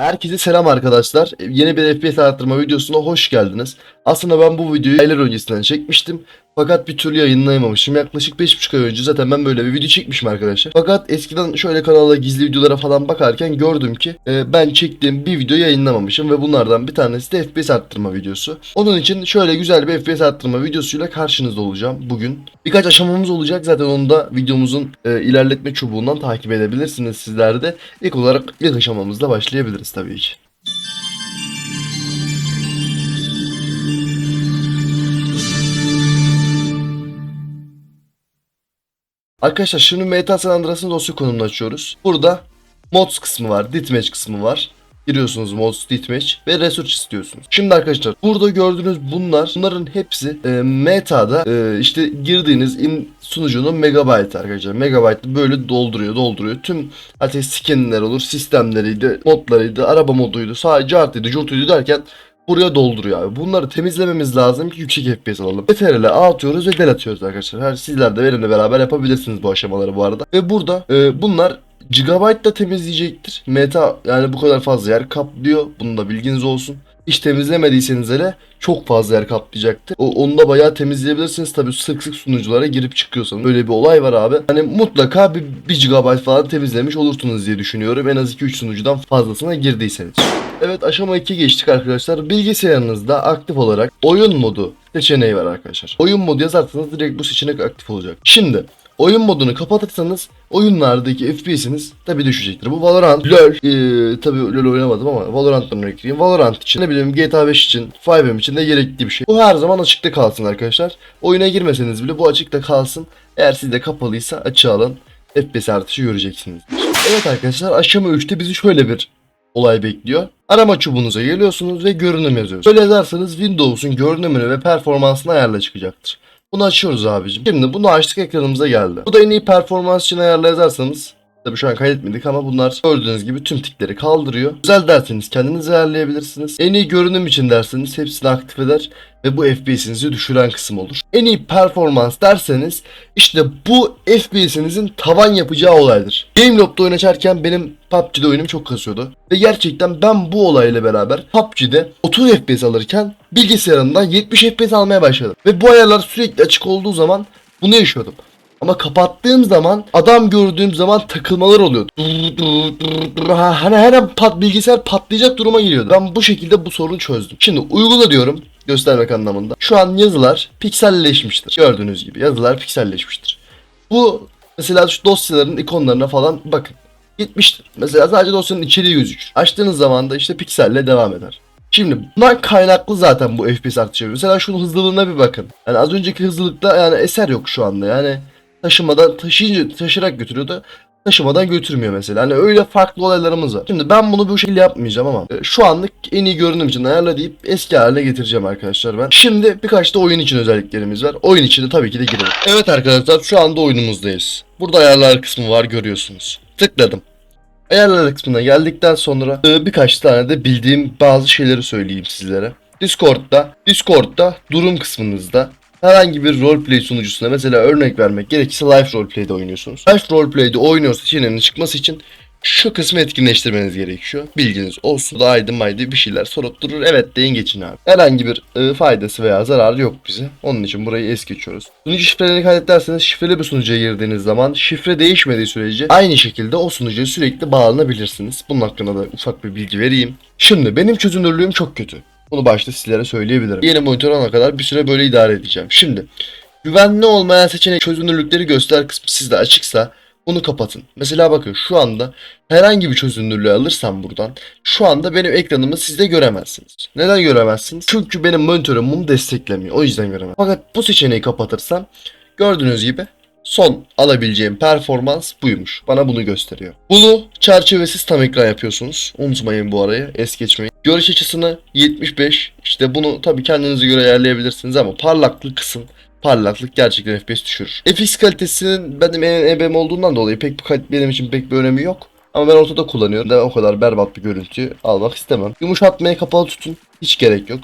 Herkese selam arkadaşlar. Yeni bir FPS arttırma videosuna hoş geldiniz. Aslında ben bu videoyu aylar öncesinden çekmiştim. Fakat bir türlü yayınlayamamışım. Yaklaşık 5,5 ay önce zaten ben böyle bir video çekmişim arkadaşlar. Fakat eskiden şöyle kanala gizli videolara falan bakarken gördüm ki e, ben çektiğim bir video yayınlamamışım ve bunlardan bir tanesi de FPS arttırma videosu. Onun için şöyle güzel bir FPS arttırma videosuyla karşınızda olacağım bugün. Birkaç aşamamız olacak zaten onu da videomuzun e, ilerletme çubuğundan takip edebilirsiniz sizler de. İlk olarak ilk aşamamızla başlayabiliriz tabii ki. Arkadaşlar şimdi Meta San Andreas'ın dosya konumunu açıyoruz. Burada mods kısmı var, deathmatch kısmı var. Giriyorsunuz mods, deathmatch ve research istiyorsunuz. Şimdi arkadaşlar burada gördüğünüz bunlar, bunların hepsi e, meta'da e, işte girdiğiniz in sunucunun megabyte arkadaşlar. Megabyte böyle dolduruyor, dolduruyor. Tüm artık skinler olur, sistemleriydi, modlarıydı, araba moduydu, sadece artıydı, curtuydu derken buraya dolduruyor abi. Bunları temizlememiz lazım ki yüksek FPS alalım. CTRL'e A atıyoruz ve del atıyoruz arkadaşlar. Her sizler de benimle beraber yapabilirsiniz bu aşamaları bu arada. Ve burada e, bunlar Gigabyte da temizleyecektir. Meta yani bu kadar fazla yer kaplıyor. Bunun da bilginiz olsun. Hiç temizlemediyseniz hele çok fazla yer kaplayacaktır. O, onu da bayağı temizleyebilirsiniz. Tabii sık sık sunuculara girip çıkıyorsanız. Öyle bir olay var abi. Hani mutlaka bir, 1 GB falan temizlemiş olursunuz diye düşünüyorum. En az 2-3 sunucudan fazlasına girdiyseniz. Evet aşama 2 geçtik arkadaşlar. Bilgisayarınızda aktif olarak oyun modu seçeneği var arkadaşlar. Oyun modu yazarsanız direkt bu seçenek aktif olacak. Şimdi oyun modunu kapatırsanız oyunlardaki FPS'iniz tabi düşecektir. Bu Valorant, LoL, ee, tabi LoL oynamadım ama Valorant'tan örnek vereyim. Valorant için, ne bileyim GTA 5 için, 5M için de gerekli bir şey. Bu her zaman açıkta kalsın arkadaşlar. Oyuna girmeseniz bile bu açıkta kalsın. Eğer sizde kapalıysa açığa alın. FPS artışı göreceksiniz. Evet arkadaşlar aşama 3'te bizi şöyle bir olay bekliyor. Arama çubuğunuza geliyorsunuz ve görünüm yazıyorsunuz. Böyle yazarsanız Windows'un görünümünü ve performansını ayarla çıkacaktır. Bunu açıyoruz abicim. Şimdi bunu açtık ekranımıza geldi. Bu da en iyi performans için ayarla yazarsanız Tabii şu an kaydetmedik ama bunlar gördüğünüz gibi tüm tikleri kaldırıyor. Özel derseniz kendiniz ayarlayabilirsiniz. En iyi görünüm için derseniz hepsini aktif eder ve bu FPS'inizi düşüren kısım olur. En iyi performans derseniz işte bu FPS'inizin tavan yapacağı olaydır. Gameloft'ta oyun açarken benim PUBG'de oyunum çok kasıyordu. Ve gerçekten ben bu olayla beraber PUBG'de 30 FPS alırken bilgisayarımdan 70 FPS almaya başladım. Ve bu ayarlar sürekli açık olduğu zaman bunu yaşıyordum. Ama kapattığım zaman adam gördüğüm zaman takılmalar oluyordu. Dur, dur, dur, dur. Ha, Hani her an pat, bilgisayar patlayacak duruma geliyordu. Ben bu şekilde bu sorunu çözdüm. Şimdi uygula diyorum göstermek anlamında. Şu an yazılar pikselleşmiştir. Gördüğünüz gibi yazılar pikselleşmiştir. Bu mesela şu dosyaların ikonlarına falan bakın. Gitmiştir. Mesela sadece dosyanın içeriği gözükür. Açtığınız zaman da işte pikselle devam eder. Şimdi bundan kaynaklı zaten bu FPS artışı. Mesela şunun hızlılığına bir bakın. Yani az önceki hızlılıkta yani eser yok şu anda. Yani taşımadan taşıyınca taşırarak götürüyordu. Taşımadan götürmüyor mesela. Hani öyle farklı olaylarımız var. Şimdi ben bunu bu şekilde yapmayacağım ama e, şu anlık en iyi görünüm için ayarla deyip eski haline getireceğim arkadaşlar ben. Şimdi birkaç da oyun için özelliklerimiz var. Oyun içinde tabii ki de girelim. Evet arkadaşlar şu anda oyunumuzdayız. Burada ayarlar kısmı var görüyorsunuz. Tıkladım. Ayarlar kısmına geldikten sonra e, birkaç tane de bildiğim bazı şeyleri söyleyeyim sizlere. Discord'da, Discord'da durum kısmınızda herhangi bir roleplay sunucusuna mesela örnek vermek gerekirse live roleplay'de oynuyorsunuz. Live roleplay'de oynuyor seçeneğinin çıkması için şu kısmı etkinleştirmeniz gerekiyor. Bilginiz olsun. Da aydı maydı bir şeyler sorup durur. Evet deyin geçin abi. Herhangi bir e, faydası veya zararı yok bize. Onun için burayı es geçiyoruz. Sunucu şifrelerini kaydederseniz şifreli bir sunucuya girdiğiniz zaman şifre değişmediği sürece aynı şekilde o sunucuya sürekli bağlanabilirsiniz. Bunun hakkında da ufak bir bilgi vereyim. Şimdi benim çözünürlüğüm çok kötü. Bunu başta sizlere söyleyebilirim. Yeni monitör alana kadar bir süre böyle idare edeceğim. Şimdi güvenli olmayan seçenek çözünürlükleri göster kısmı sizde açıksa bunu kapatın. Mesela bakın şu anda herhangi bir çözünürlüğü alırsam buradan şu anda benim ekranımı siz de göremezsiniz. Neden göremezsiniz? Çünkü benim monitörüm bunu desteklemiyor. O yüzden göremem. Fakat bu seçeneği kapatırsam gördüğünüz gibi son alabileceğim performans buymuş. Bana bunu gösteriyor. Bunu çerçevesiz tam ekran yapıyorsunuz. Unutmayın bu arayı. Es geçmeyin. Görüş açısını 75. İşte bunu tabii kendinize göre ayarlayabilirsiniz ama parlaklık kısım parlaklık gerçekten FPS düşürür. FX kalitesinin benim en EBM olduğundan dolayı pek bu benim için pek bir önemi yok. Ama ben ortada kullanıyorum. Ben o kadar berbat bir görüntü almak istemem. Yumuşatmaya kapalı tutun. Hiç gerek yok.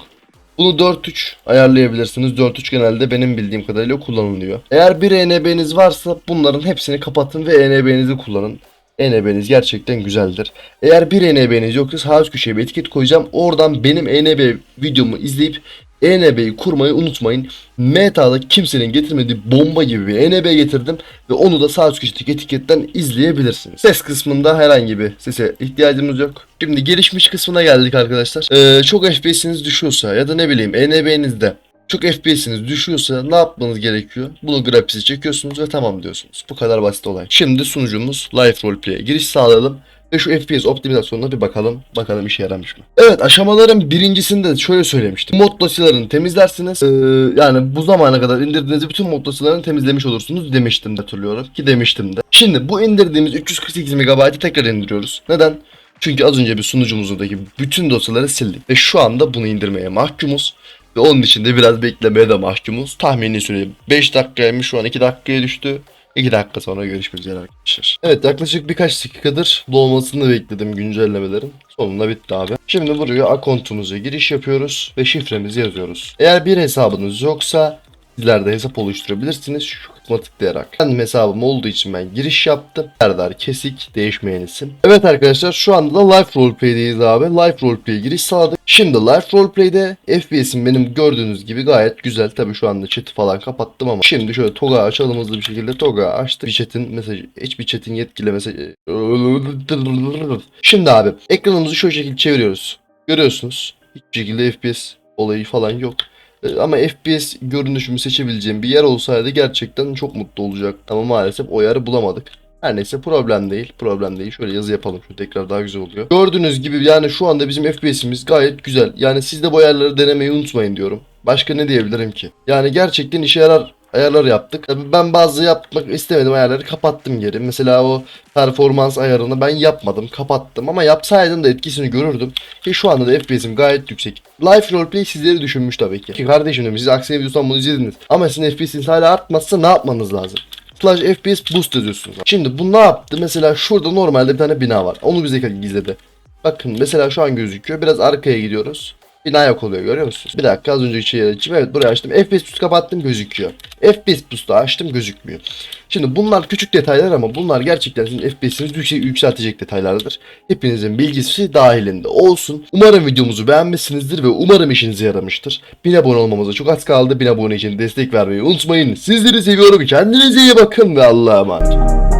Bunu 4.3 ayarlayabilirsiniz. 4.3 genelde benim bildiğim kadarıyla kullanılıyor. Eğer bir ENB'niz varsa bunların hepsini kapatın ve ENB'nizi kullanın. ENB'niz gerçekten güzeldir. Eğer bir ENB'niz yoksa sağ üst köşeye bir etiket koyacağım. Oradan benim ENB videomu izleyip ENB'yi kurmayı unutmayın. Meta'da kimsenin getirmediği bomba gibi bir ENB getirdim ve onu da sağ üst köşedeki etiketten izleyebilirsiniz. Ses kısmında herhangi bir sese ihtiyacımız yok. Şimdi gelişmiş kısmına geldik arkadaşlar. Ee, çok FPS'iniz düşüyorsa ya da ne bileyim ENB'nizde çok FPS'iniz düşüyorsa ne yapmanız gerekiyor? Bunu grafisi çekiyorsunuz ve tamam diyorsunuz. Bu kadar basit olay. Şimdi sunucumuz Life Roleplay'e giriş sağlayalım. Ve şu FPS optimizasyonuna bir bakalım. Bakalım işe yaramış mı? Evet aşamaların birincisinde şöyle söylemiştim. Mod dosyalarını temizlersiniz. Ee, yani bu zamana kadar indirdiğiniz bütün mod dosyalarını temizlemiş olursunuz demiştim de hatırlıyorum. Ki demiştim de. Şimdi bu indirdiğimiz 348 MB'ı tekrar indiriyoruz. Neden? Çünkü az önce bir sunucumuzdaki bütün dosyaları sildik. Ve şu anda bunu indirmeye mahkumuz. Ve onun için de biraz beklemeye de mahkumuz. Tahmini süre 5 dakikaymış şu an 2 dakikaya düştü. 2 dakika sonra görüşmek üzere arkadaşlar. Evet yaklaşık birkaç dakikadır dolmasını bekledim güncellemelerin. Sonunda bitti abi. Şimdi buraya akontumuza giriş yapıyoruz ve şifremizi yazıyoruz. Eğer bir hesabınız yoksa sizler de hesap oluşturabilirsiniz şu kısma tıklayarak. Benim hesabım olduğu için ben giriş yaptım. Serdar Kesik değişmeyen isim. Evet arkadaşlar şu anda da Life Roleplay'deyiz abi. Life Roleplay'e giriş sağladık. Şimdi Life Roleplay'de FPS'im benim gördüğünüz gibi gayet güzel. Tabi şu anda chat'i falan kapattım ama. Şimdi şöyle Toga açalım hızlı bir şekilde. Toga açtık. Bir chat'in mesajı. Hiçbir chat'in yetkili mesajı. Şimdi abi ekranımızı şu şekilde çeviriyoruz. Görüyorsunuz. Hiçbir şekilde FPS olayı falan yok. Ee, Ama FPS görünüşümü seçebileceğim bir yer olsaydı gerçekten çok mutlu olacaktım ama maalesef o yeri bulamadık. Her neyse problem değil. Problem değil. Şöyle yazı yapalım. Şu tekrar daha güzel oluyor. Gördüğünüz gibi yani şu anda bizim FPS'imiz gayet güzel. Yani siz de bu ayarları denemeyi unutmayın diyorum. Başka ne diyebilirim ki? Yani gerçekten işe yarar ayarlar yaptık. Ben bazı yapmak istemedim ayarları kapattım geri. Mesela o performans ayarını ben yapmadım kapattım ama yapsaydım da etkisini görürdüm. Ki şu anda da FPS'im gayet yüksek. Life Roleplay sizleri düşünmüş tabii ki. Ki kardeşim dedim siz aksine videosundan bunu izlediniz. Ama sizin FPS'iniz hala artmazsa ne yapmanız lazım? Slash FPS boost yazıyorsunuz. Şimdi bu ne yaptı? Mesela şurada normalde bir tane bina var. Onu bize gizledi. Bakın mesela şu an gözüküyor. Biraz arkaya gidiyoruz. Bina yok oluyor görüyor musunuz? Bir dakika az önce içeri açayım. Evet burayı açtım. FPS boost kapattım gözüküyor. FPS boost'u açtım gözükmüyor. Şimdi bunlar küçük detaylar ama bunlar gerçekten sizin FPS'inizi yükseltecek detaylardır. Hepinizin bilgisi dahilinde olsun. Umarım videomuzu beğenmişsinizdir ve umarım işinize yaramıştır. 1000 abone olmamıza çok az kaldı. 1000 abone için destek vermeyi unutmayın. Sizleri seviyorum. Kendinize iyi bakın ve Allah'a emanet.